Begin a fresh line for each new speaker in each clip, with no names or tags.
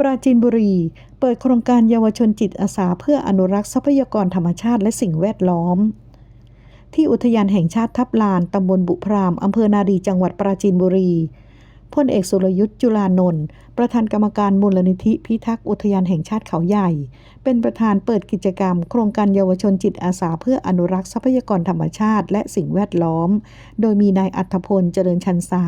ปราจีนบุรี เปิดโครงการเยาวชนจิตอาสาเพื่ออนุรักษ์ทรัพยากรธรรมชาติและสิ่งแวดล้อม ที่อุทยานแห่งชาติทับลานตำบลบุพรามอำเภอนาดีจังหวัดปราจีนบุรี พลเอกสุรยุทธ์จุลานนท์ประธานกรรมการมูลนิธิพิทักษ์อุทยานแห่งชาติเขาใหญ่ เป็นประธานเปิดกิจกรรม โครงการเยาวชนจิตอาสาเพื่ออนุรักษ์ทรัพยากรธรรมชาติ และสิ่งแวดล้อม โดยมีนายอัธพลเจริญชันษา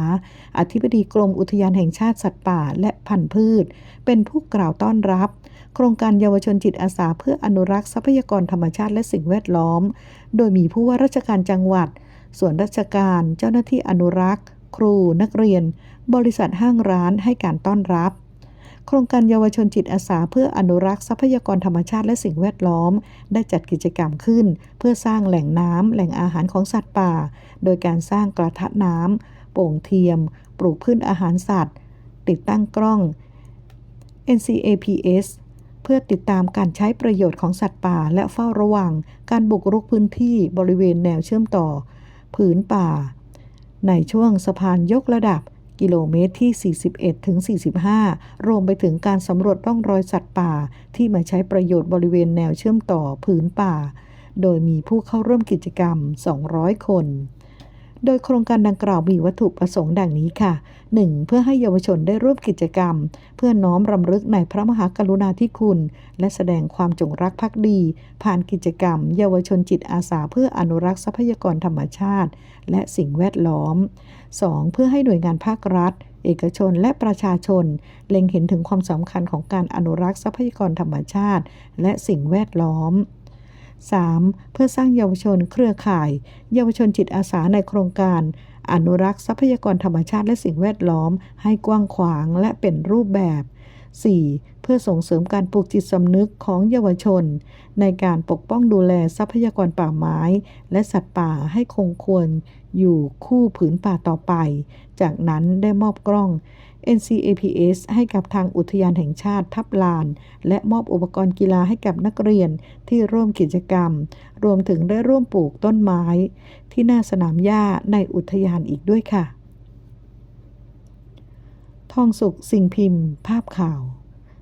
อธิบดีกรมอุทยานแห่งชาติสัตว์ป่าและพันธุ์พืช เป็นผู้กล่าวต้อนรับ โครงการเยาวชนจิตอาสาเพื่ออนุรักษ์ทรัพยากรธรรมชาติและสิ่งแวดล้อม โดยมีผู้ว่าราชการจังหวัดส่วนราชการเจ้าหน้าที่อนุรักษ์ ครูนักเรียน บริษัทห้างร้านให้การต้อนรับ โครงการเยาวชนจิตอาสา เพื่ออนุรักษ์ทรัพยากรธรรมชาติและสิ่งแวดล้อม ได้จัดกิจกรรมขึ้น เพื่อสร้างแหล่งน้ำแหล่งอาหารของสัตว์ป่า โดยการสร้างกระทะน้ำโป่งเทียม ปลูกพืชอาหารสัตว์ ติดตั้งกล้อง NCAPS เพื่อติดตามการใช้ประโยชน์ของสัตว์ป่า และเฝ้าระวัง การบุกรุกพื้นที่บริเวณแนวเชื่อมต่อ ผืนป่า ในช่วงสะพานยกระดับกิโลเมตรที่ 41 ถึง 45 รวมไปถึงการสำรวจร่องรอยสัตว์ป่า ที่มาใช้ประโยชน์บริเวณแนวเชื่อมต่อผืนป่า โดยมีผู้เข้าร่วมกิจกรรม 200 คน โดยโครงการดังกล่าวมีวัตถุประสงค์ดังนี้ค่ะ 1. เพื่อให้เยาวชนได้ร่วมกิจกรรม เพื่อน้อมรำลึกในพระมหากรุณาธิคุณ และแสดงความจงรักภักดี ผ่านกิจกรรม เยาวชนจิตอาสาเพื่ออนุรักษ์ทรัพยากรธรรมชาติ และสิ่งแวดล้อม 2. เพื่อให้หน่วยงานภาครัฐเอกชนและประชาชน เล็งเห็นถึงความสำคัญของการอนุรักษ์ทรัพยากรธรรมชาติ และสิ่งแวดล้อม 3. เพื่อสร้างเยาวชนเครือข่าย เยาวชนจิตอาสาในโครงการ อนุรักษ์ทรัพยากรธรรมชาติและสิ่งแวดล้อม ให้กว้างขวางและเป็นรูปแบบ 4. เพื่อส่งเสริมการปลูกจิตสำนึกของเยาวชน ในการปกป้องดูแลทรัพยากรป่าไม้ และสัตว์ป่าให้คงควรอยู่คู่ผืนป่าต่อไป จากนั้นได้มอบกล้อง NCAPS ให้กับทางอุทยานแห่งชาติทับลาน และมอบอุปกรณ์กีฬาให้กับนักเรียนที่ร่วมกิจกรรม รวมถึงได้ร่วมปลูกต้นไม้ ที่หน้าสนามหญ้าในอุทยานอีกด้วยค่ะ ทองสุขสิ่งพิมพ์ ภาพข่าว